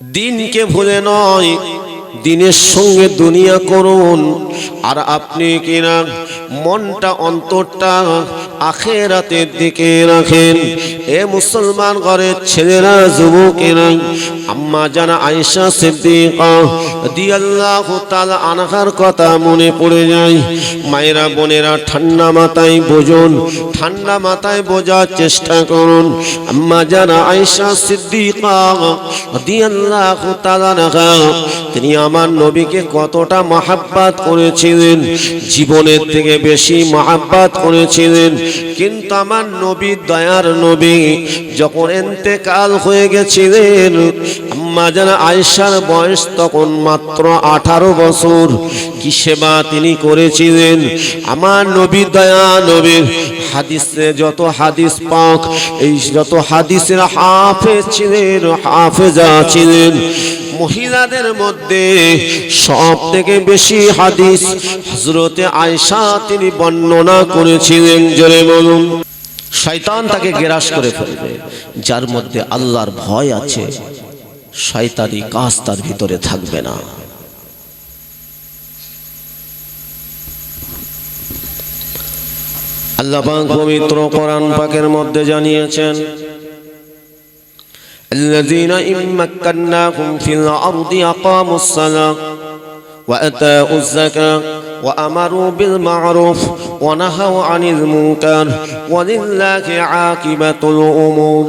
দিনকে ভুলে নয়, দিনের সঙ্গে দুনিয়া করুন। আর আপনি কিনা মনটা, অন্তরটা আখেরাতের দিকে রাখেন। এ মুসলমান ঘরের ছেলেরা, যুবকেরা, আম্মা জানা আয়েশা সিদ্দিকা আনহার কথা মনে পড়ে যায়। মায়েরা, বোনেরা, ঠান্ডা মাথায় বোঝুন, ঠান্ডা মাথায় বোঝার চেষ্টা করুন। আম্মা জানা আয়েশা সিদ্দিকা তিনি আমার নবীকে কতটা মহাব্বাত করেছিলেন, জীবনের থেকে বেশি মহাব্বাত করেছিলেন। কিন্তু আমার নবী দয়ার নবী যখন এন্তেকাল হয়ে গেছিলেন আম্মা জানা আয়েশার বয়স তখন মাত্র আঠারো বছর। কি সেবা তিনি করেছিলেন? আমার নবী দয়া নবীর হাদিসে যত হাদিস পাক, এই যত হাদিসের হাফেজ ছিলেন, হাফেজা ছিলেন, মহিলাদের মধ্যে সব থেকে বেশি হাদিস হজরতে আয়সা তিনি বর্ণনা করেছিলেন, জোরে বলুন। শয়তান তাকে গ্রাস করে ফেলবে, যার মধ্যে আল্লাহর ভয় আছে। শয়তানি কাজ তার ভিতরে থাকবে না আল্লাহ পাক পবিত্র কোরআন পাকের মধ্যে জানিয়েছেন الذين إن مكناهم في الأرض أقاموا الصلاة وأتاؤوا الزكاة وأمروا بالمعروف ونهوا عن المنكر ولله عاقبة الأمور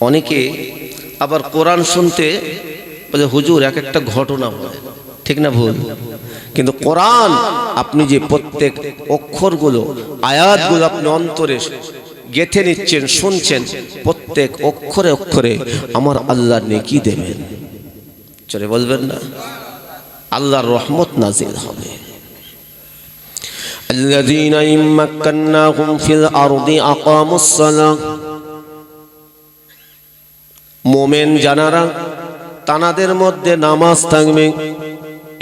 অনেকে আবার কোরআন শুনতে বলে হুজুর এক একটা ঘটনা বলে ঠিক না ভুল কিন্তু কোরআন আপনি যে প্রত্যেক অক্ষরগুলো আয়াতগুলো আপনি অন্তরে গেথে নিচ্ছেন শুনছেন প্রত্যেক অক্ষরে অক্ষরে আমার আল্লাহর নেকি দেবেন চলে বলবেন না আল্লাহর রহমত নাজিল হবে الذين إن مكناهم في الأرض أقاموا الصلاة মোমেন জানারা, তানাদের মধ্যে নামাজ থাকবে।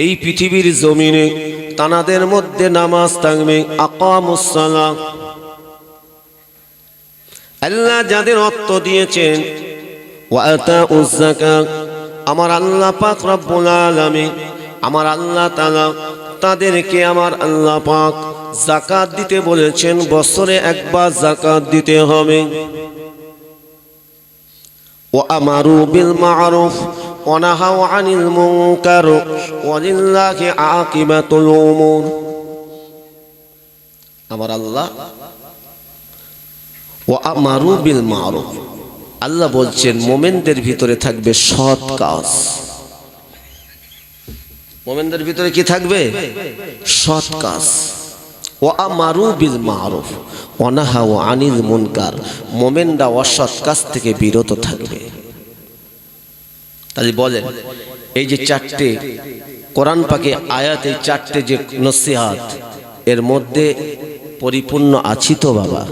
এই পৃথিবীর জমিনে তানাদের মধ্যে নামাজ থাকবে। আকামুসালাম আল্লাহ যাদের অর্থ দিয়েছেন ওয়াতা আমার আল্লাহ পাক রব্বুল আমার আল্লাহ তাআলা তাদেরকে আমার আল্লাহ পাক জাকাত দিতে বলেছেন, বছরে একবার জাকাত দিতে হবে। وأمروا بالمعروف ونهوا عن المنكر ولله عاقبة الأمور আমার আল্লাহ ও আমারু বিল মারুফ আল্লাহ বলছেন মোমেনদের ভিতরে থাকবে সৎ কাজ মোমেনদের ভিতরে কি থাকবে সৎ কাজ ও আমারু বিল মারুফ অনাহা ও আনিল মুনকার, মোমেনরা অসৎ কাজ থেকে বিরত থাকবে। তাহলে বলেন, এই যে চারটে, কোরআন পাকে আয়াত, এই চারটে যে নসিহাত, এর মধ্যে পরিপূর্ণ আছি তো বাবা?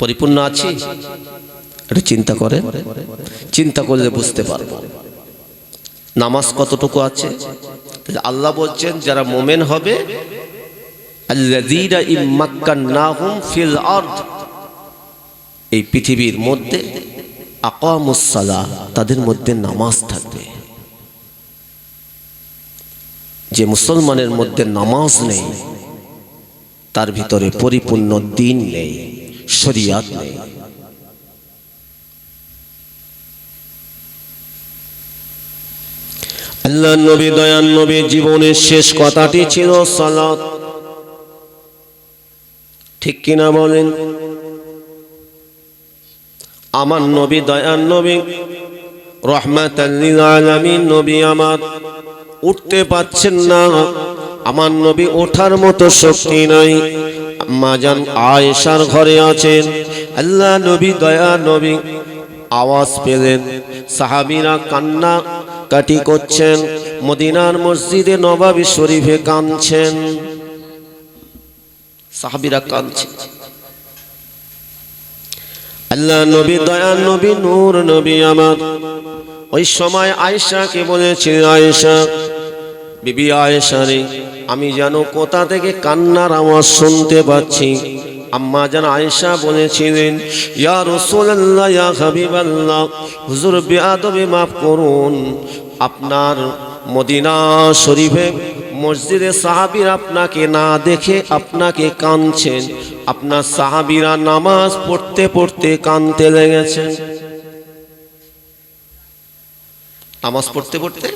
পরিপূর্ণ আছি? এটা চিন্তা করে চিন্তা করলে বুঝতে পারব। নামাজ কতটুকু আছে? আল্লাহ বলছেন, যারা মোমেন হবে এই পৃথিবীর মধ্যে আকামুস সালাহ তাদের মধ্যে নামাজ থাকবে। যে মুসলমানের মধ্যে নামাজ নেই, তার ভিতরে পরিপূর্ণ দিন নেই, শরিয়াত নেই। আল্লাহ নবী দয়ান নবী, জীবনের শেষ কথাটি ছিল সালাত। ঠিক কিনা বলেন? আমার নবী দয়ান নবী রহমাত আলামিন, নবী আমার উঠতে পাচ্ছেন না। আমার নবী ওঠার মতো শক্তি নাই। আম্মা জান আয়েশার ঘরে আছেন। আল্লাহ নবী দয়া নবী, আওয়াজ পেলেন। সাহাবীরা কান্না কাটি করছেন, মদিনার মসজিদে নবাবী শরীফে কাঁদছেন। সাহাবিরা কাঁদছে। আল্লাহ নবী দয়ার নবী নূর, নবী আমার। ওই সময় আয়েশাকে বলেছে, আয়েশা, বিবি আয়েশা রে, আমি যেন কোথা থেকে কান্নার আওয়াজ শুনতে পাচ্ছি। আম্মা যেন আয়েশা বলেছিলেন, ইয়া রাসূলুল্লাহ, ইয়া হাবিবাল্লাহ, হুজুর বেয়াদবে মাফ করুন। আপনার মদিনা শরীফে মসজিদে সাহাবীর আপনাকে না দেখে আপনাকে কাঁদছেন। আপনার সাহাবীরা নামাজ পড়তে পড়তে কাঁদতে লেগেছেন। নামাজ পড়তে পড়তে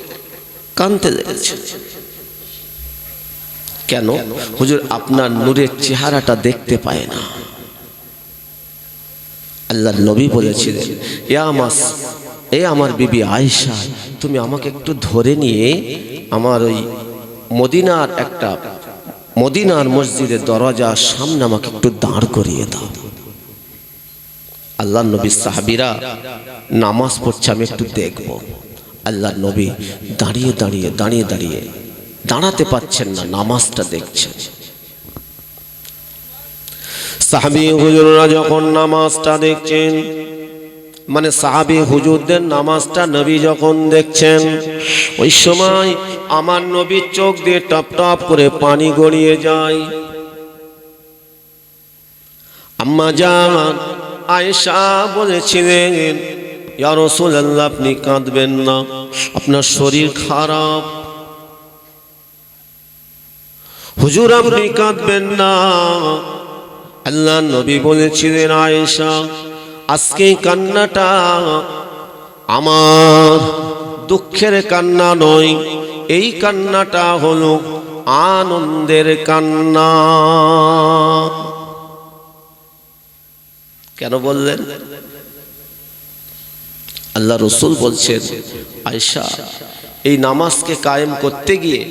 কাঁদতে লেগেছে কেন? হুজুর, আপনার নূরের চেহারাটা দেখতে পায় না। আল্লাহ নবী বলেছিলেন এ আমাস এ আমার বিবি আয়েশা, তুমি আমাকে একটু ধরে নিয়ে আমার ওই মদিনার একটা, মদিনার মসজিদের দরজার সামনে আমাকে একটু দাঁড় করিয়ে দাও। আল্লাহ নবী সাহাবিরা নামাজ পড়ছে, আমি একটু দেখব। আল্লাহ নবী দাঁড়িয়ে দাঁড়িয়ে দাঁড়িয়ে দাঁড়িয়ে দাঁড়াতে পাচ্ছেন না, নামাজটা দেখছেন। সাহাবি হুজুররা যখন নামাজটা দেখছেন মানে সাহাবি হুজুরদের নামাজটা নবী যখন দেখছেন, ওই সময় আমার নবীর চোখ দিয়ে টপ টপ করে পানি গড়িয়ে যায়। আম্মা জান, আয়েশা বলেছিলেন, ইয়া রাসূলুল্লাহ, আপনি কাঁদবেন না, আপনার শরীর খারাপ। হুজুর, আপনি কাঁদবেন না। আল্লাহ নবী বলেছিলেন, আয়েশা, আজকে কান্নাটা আমার দুঃখের কান্না নয়, এই কান্নাটা হলো আনন্দের কান্না। কেন বললেন? আল্লাহ রসুল বলছেন আয়সা এই নামাজকে কায়েম করতে গিয়ে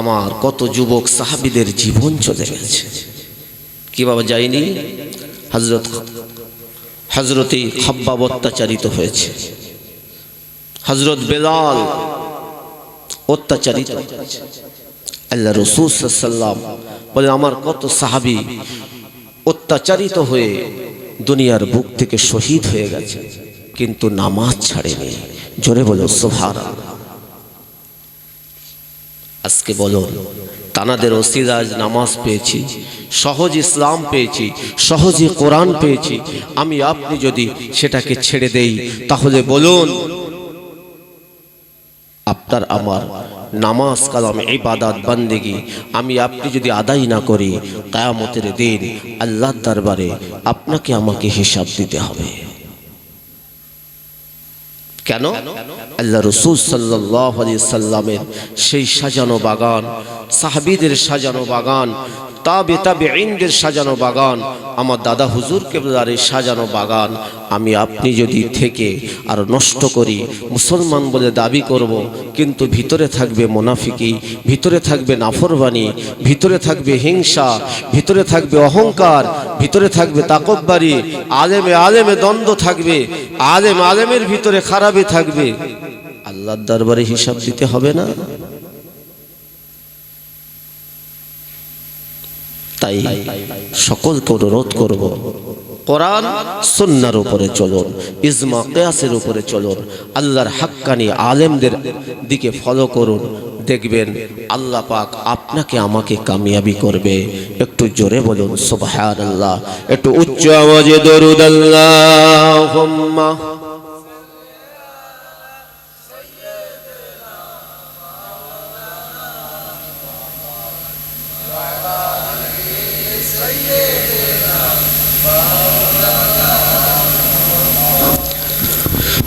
আমার কত যুবক সাহাবিদের জীবন চলে গেছে। কি বাবা যায়নি? হজরত হজরতে খব্বাব অত্যাচারিত হয়েছে। হজরত বেলাল অত্যাচারিত আল্লাহ রসুল সাল্লাম বলে, আমার কত সাহাবি অত্যাচারিত হয়ে দুনিয়ার বুক থেকে শহীদ হয়ে গেছে, কিন্তু নামাজ ছাড়েনি। জোরে বলো সোভার আজকে বলো, তানাদের ওসিরাজ নামাজ পেয়েছি, সহজ ইসলাম পেয়েছি, সহজে কোরআন পেয়েছি, আমি আপনি যদি সেটাকে ছেড়ে দেই, তাহলে বলুন, আপনার আমার নামাজ কালাম ইবাদাত বান্দেগি, আমি আপনি যদি আদায় না করি, কায়ামতের দিন আল্লাহর দরবারে আপনাকে আমাকে হিসাব দিতে হবে। কেন? আল্লাহ রসুল সাল্লাহ আলি সাল্লামের সেই সাজানো বাগান সাহাবিদের সাজানো বাগান তাবে তাবে আইনদের সাজানো বাগান। আমার দাদা হুজুর কেবলার এই সাজানো বাগান। আমি আপনি যদি থেকে আর নষ্ট করি, মুসলমান বলে দাবি করব, কিন্তু ভিতরে থাকবে মোনাফিকি, ভিতরে থাকবে নাফরবানি ভিতরে থাকবে হিংসা, ভিতরে থাকবে অহংকার, ভিতরে থাকবে তাকববারি আলেমে আলেমে দ্বন্দ্ব থাকবে, আলেম আলেমের ভিতরে খারাপই থাকবে। আল্লাহর দরবারে হিসাব দিতে হবে না? তাই সকলকে অনুরোধ করব, কোরআন সুন্নার উপরে চলুন, ইজমা কেয়াসের উপরে চলুন, আল্লাহর হাক্কানি আলেমদের দিকে ফলো করুন, দেখবেন আল্লাহ পাক আপনাকে আমাকে কামিয়াবি করবে। একটু জোরে বলুন সুবহান আল্লাহ একটু উচ্চ আওয়াজে দরুদ আল্লাহুম্মা।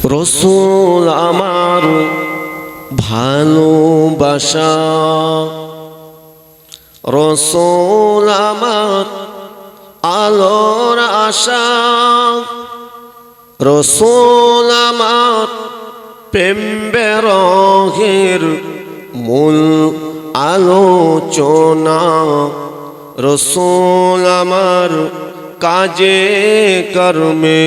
রসুল আমার ভালোবাসা। রসুল আমার আলোর আশা। রসুল আমার প্রেম বেরহের মূল আলোচনা। রসুল আমার কাজে কর্মে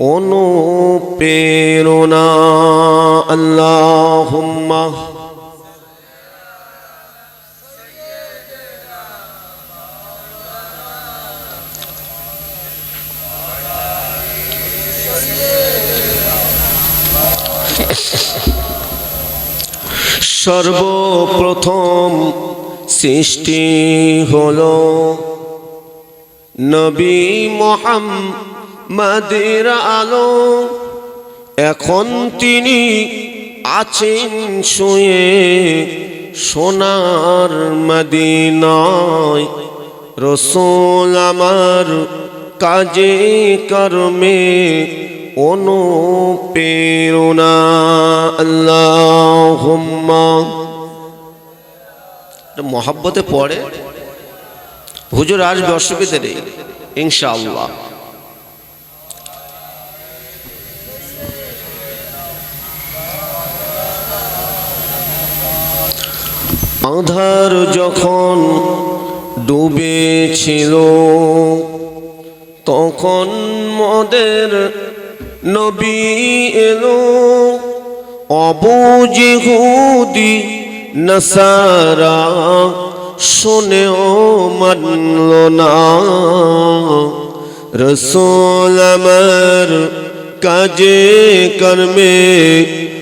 অনুপ্রেরণা আল্লাহুম্মা। সর্বপ্রথম সৃষ্টি হলো নবী মোহাম্মদের আলো, এখন তিনি আছেন শুয়ে সোনার মদিনায়। রসুল আমার কাজে কর্মে অনুপ্রেরণা। আল্লাহ মহাব্বতে পড়ে। হুজুর আসবে অসুবিধে নেই, ইনশাআল্লাহ। আধার যখন ডুবেছিল, তখন মদের নবী এলো অবুজিহুদি নসারা শুনেও মানল না। রসোল কাজে কর্মে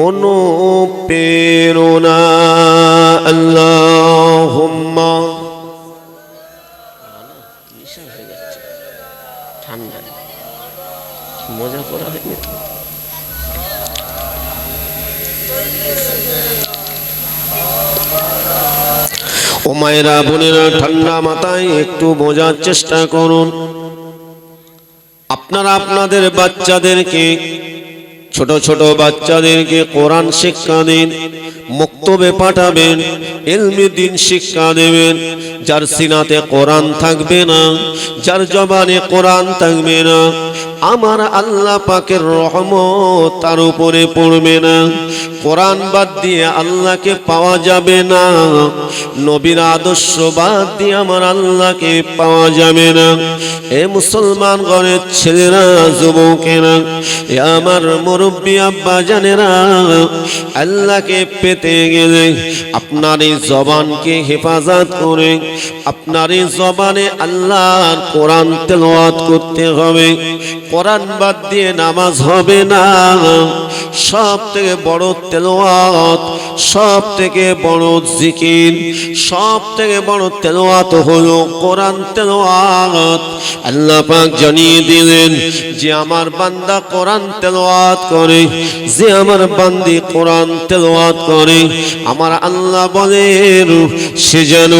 অনুপ্রেরণা আল্লাহ ঠান্ডা। মজা করা হয়নি ও মায়েরা বোনেরা ঠান্ডা মাথায় একটু বোঝার চেষ্টা করুন। আপনারা আপনাদের বাচ্চাদেরকে ছোট ছোট বাচ্চাদেরকে কোরআন শিক্ষা দিন মুক্তবে পাঠাবেন, এলমি দিন শিক্ষা দেবেন। যার সিনাতে কোরআন থাকবে না, যার জবানে কোরআন থাকবে না আমার আল্লাহ পাকের রহমত তার উপরে পড়বে না। কোরআন বাদ দিয়ে আল্লাহকে পাওয়া যাবে না। নবীর আদর্শ বাদ দিয়ে আমার আল্লাহকে পাওয়া যাবে না। এ মুসলমান ঘরের ছেলেরা, যুবকেরা, এ আমার মুরব্বী আব্বা জানেরা, আল্লাহকে পেতে গেলে আপনার এই জবানকে হেফাজত করে, আপনার এই জবানে আল্লাহর কোরআন তেলাওয়াত করতে হবে। কোরআন বাদ দিয়ে নামাজ হবে না। সব থেকে বড় তেলোয়াত সব থেকে বড় জিকির, সব থেকে বড় তেলোয়াত হলো কোরআন তেলোয়াত আল্লাহ পাক জানিয়ে দিলেন যে আমার বান্দা কোরআন তেলোয়াত করে, যে আমার বান্দি কোরআন তেলোয়াত করে। আমার আল্লাহ বলেন, সে যেন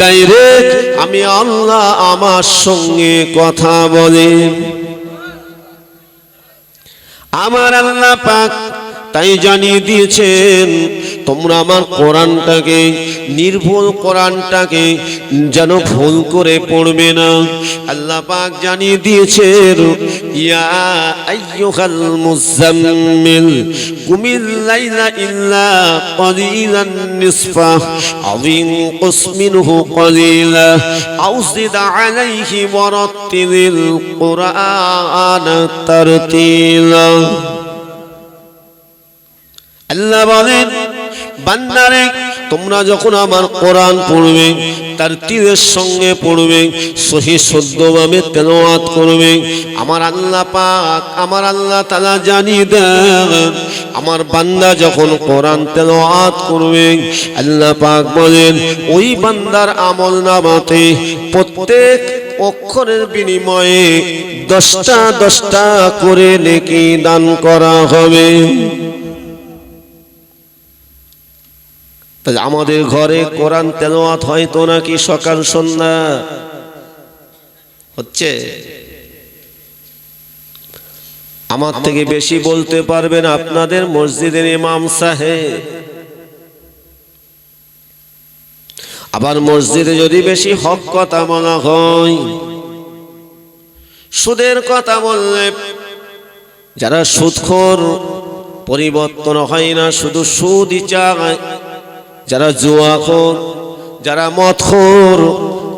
ডাইরেক্ট আমি আল্লাহ আমার সঙ্গে কথা বলেন আমার আল্লাহ পাক তাই জানিয়ে দিয়েছেন তোমরা আমার কোরআনটাকে নির্ভুল কোরআনটাকে যেন ভুল করে পড়বে না আল্লাহ পাক জানিয়ে দিয়েছেন ইয়া আইয়ুহাল মুজাম্মিল কুমিল লাইলা ইল্লা قليلا نصفه أو انقص منه قليلا أو زد عليه ورتل القرآن ترتيلا আল্লাহ বলেন, বান্দারে, তোমরা যখন আমার কোরআন পড়বে, তার তীরের সঙ্গে পড়বে, সহি শুদ্ধভাবে তেলাওয়াত করবে, আমার আল্লাহ পাক, আমার আল্লাহ তালা জানিয়ে দেন, আমার বান্দা যখন কোরআন তেলোয়াত করবে, আল্লাহ পাক বলেন, ওই বান্দার আমল নামাতে প্রত্যেক অক্ষরের বিনিময়ে দশটা দশটা করে নেকি দান করা হবে। আমাদের ঘরে কোরআন তেলাওয়াত হয়তো নাকি সকাল, সন্ধ্যা। হচ্ছে? আমার থেকে বেশি বলতে পারবেন আপনাদের মসজিদের ইমাম সাহেব। আবার মসজিদে যদি বেশি হক কথা বলা হয়, সুদের কথা বললে যারা সুদখোর, পরিবর্তন হয় না, শুধু সুদই চায়। যারা জুয়াখোর যারা মদখোর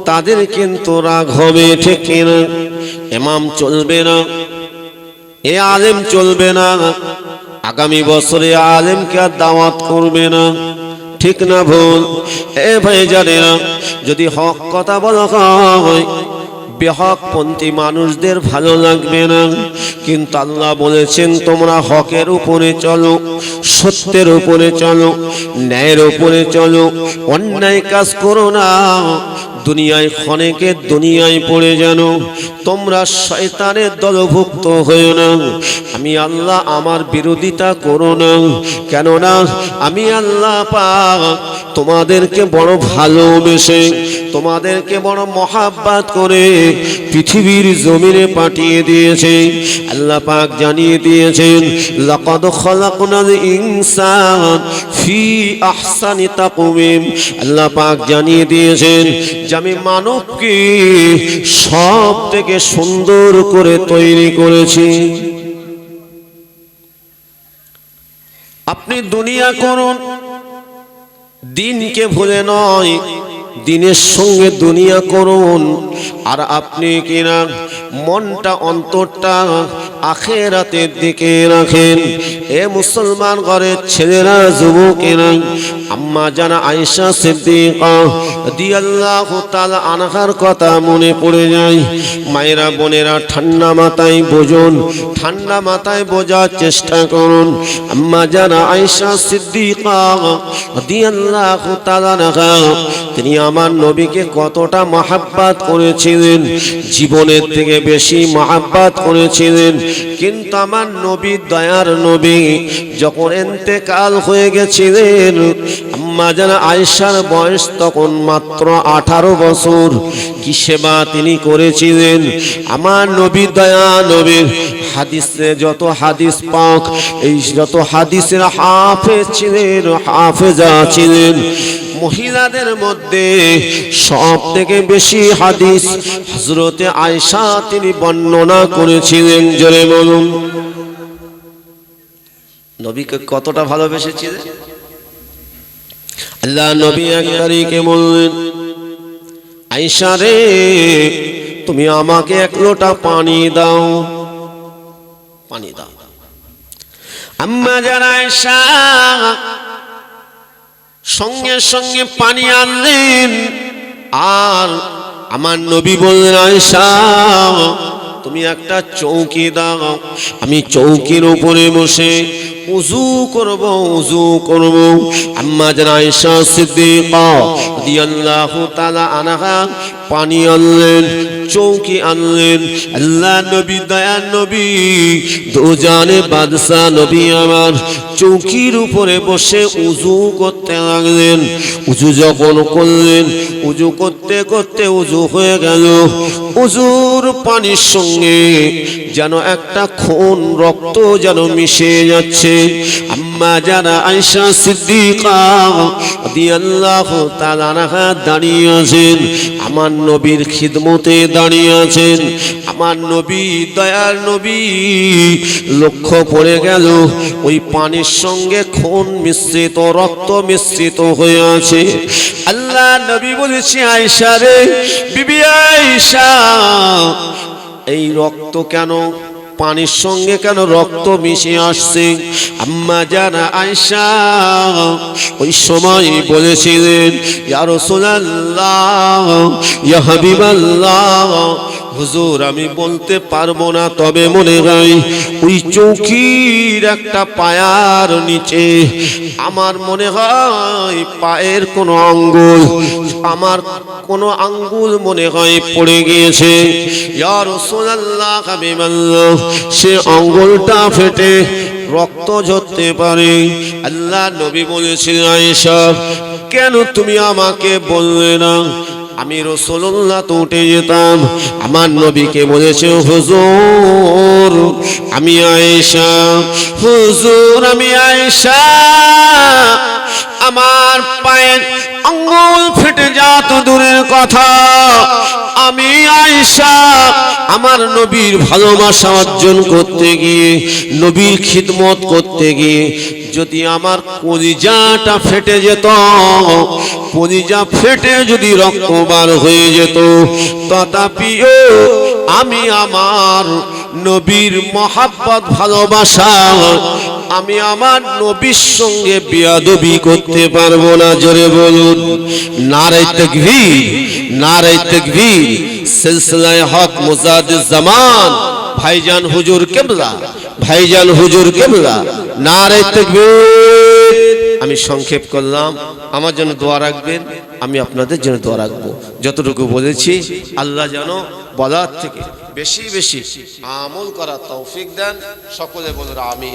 তাদের কিন্তু রাগ হবে, ঠিক না এমাম চলবে না, এ আলেম চলবে না, আগামী বছরে আলেমকে আর দাওয়াত করবে না, ঠিক না ভুল? এ ভাই জানে না যদি হক কথা বলা হয় বেহকপন্থী মানুষদের ভালো লাগবে না। কিন্তু আল্লাহ বলেছেন, তোমরা হকের উপরে চলো, সত্যের উপরে চলো, ন্যায়ের উপরে চলো, অন্যায় কাজ করো না। দুনিয়ায় ক্ষণেকে দুনিয়ায় পড়ে যেন তোমরা শয়তানের দলভুক্ত হয়েও না। আমি আল্লাহ আমার বিরোধিতা করো না। কেননা আমি আল্লাহ পাক তোমাদেরকে বড় ভালোবেসে তোমাদেরকে বড় মহাব্বাত করে পৃথিবীর জমিনে পাঠিয়ে দিয়েছে। আল্লাহ পাক জানিয়ে দিয়েছেন, লাকাদ খলাকনাল ইনসান ফি আহসানি তাকওয়িম। আল্লাহ পাক জানিয়ে দিয়েছেন যে, আমি মানবকে সব থেকে সুন্দর করে তৈরি করেছি। আপনি দুনিয়া করুন, দিনকে ভুলে নয় দিনের সঙ্গে দুনিয়া করুন। আর আপনি কিনা মনটা, অন্তরটা আখেরাতের দিকে রাখেন। এ মুসলমান ঘরের ছেলেরা, যুবকেরা, আম্মা জানা আয়েশা সিদ্দিকা আনহার কথা মনে পড়ে যায়। মায়েরা, বোনেরা, ঠান্ডা মাথায় বোঝুন, ঠান্ডা মাথায় বোঝার চেষ্টা করুন। তিনি আমার নবীকে কতটা মহাব্বাত করেছিলেন। জীবনের থেকে বেশি মহাব্বাত করেছিলেন। কিন্তু আমার নবী দয়ার নবী যখন এন্তেকাল হয়ে গেছিলেন আম্মা আয়েশার বয়স তখন মাত্র আঠারো বছর। কি সেবা তিনি করেছিলেন? আমার নবী দয়া, নবীর হাদিসে যত হাদিস পাক, এই যত হাদিসের হাফেজ ছিলেন, হাফেজা ছিলেন, মহিলাদের মধ্যে সব থেকে বেশি হাদিস হজরতে আয়সা তিনি বর্ণনা করেছিলেন, জোরে বলুন। নবীকে কতটা ভালোবেসেছিলেন? আল্লাহ নবী এক তারিখে বললেন আয়সা রে, তুমি আমাকে এক লোটা পানি দাও। পানি দাও। আম্মা যারা আয়সা সঙ্গে সঙ্গে পানি আনলেন, আর আমার নবী বললেন আয়সা তুমি একটা চৌকি দাও। আমি চৌকির উপরে বসে উজু করব উজু করব। আম্মা যেন আয়েশা সিদ্দিকা রাদিয়াল্লাহু তাআলা আনহা পানি আনলেন। চৌকি আনলেন। আল্লাহ নবী দয়ার নবী, দোজানে বাদশা নবী আমার চৌকির উপরে বসে উজু করতে লাগলেন। উজু যখন করলেন, উজু করতে করতে উজু হয়ে গেল। উজুর পানির সঙ্গে যেন একটা খুন রক্ত যেন মিশে যাচ্ছে। আয়সা সিদ্দিকা দাঁড়িয়ে আছেন। আমার নবীর খিদমতে দাঁড়িয়ে আছেন। আমার নবী দয়ার নবী, লক্ষ্য পড়ে গেল, ওই পানির সঙ্গে খুন মিশ্রিত, রক্ত মিশ্রিত হয়ে আছে। আল্লাহ নবী বলেছে আয়সা রে, বিবি আয়সা এই রক্ত কেন পানির সঙ্গে কেন রক্ত মিশে আসছে? আম্মা জানা আয়সা ওই সময় বলেছিলেন, ইয়া রাসূলুল্লাহ, ইয়া হাবিবাল্লাহ হুজুর, আমি বলতে পারব না, তবে মনে হয় ওই চৌকির একটা পায়ার নিচে আমার মনে হয় পায়ের কোনো আঙ্গুল, আমার কোনো আঙ্গুল মনে হয় পড়ে গিয়েছে। সে আঙ্গুলটা ফেটে রক্ত ঝরতে পারে। আল্লাহ নবী বলেছিলেন, আয়েশা, কেন তুমি আমাকে বললে না? আমি রসুল্লাহ তো উঠে যেতাম। আমার নবীকে বলেছে হুজুর আমি আয়েশা। হুজুর আমি আয়েশা। আমার পায়ের আঙ্গুল ফেটে যা তো দূরের কথা। আমি আয়েশা, আমার নবীর ভালোবাসা অর্জন করতে গিয়ে, নবীর খিদমত করতে গিয়ে, যদি আমার কলিজাটা ফেটে যেত, কলিজা ফেটে যদি রক্ত বার হয়ে যেত, তথাপিও আমি আমার নবীর মহাব্বত, ভালোবাসা আমি আমার নবীর সঙ্গে বিয়াদবি করতে পারব না, জোরে বলুন। নারাই তকবীর নারাই তকবীর, সিলসিলায় হক মুজাদ্দিদ জামান, ভাইজান হুজুর কেবলা, ভাইজান হুজুর কেবলা নারাই তকবীর। আমি সংক্ষেপ করলাম, আমার জন্য দোয়া রাখবেন, আমি আপনাদের জন্য দোয়া রাখব। যতটুকু বলেছি, আল্লাহ যেন বলার থেকে বেশি বেশি আমল করার তৌফিক দেন। সকলে বলুন আমিন।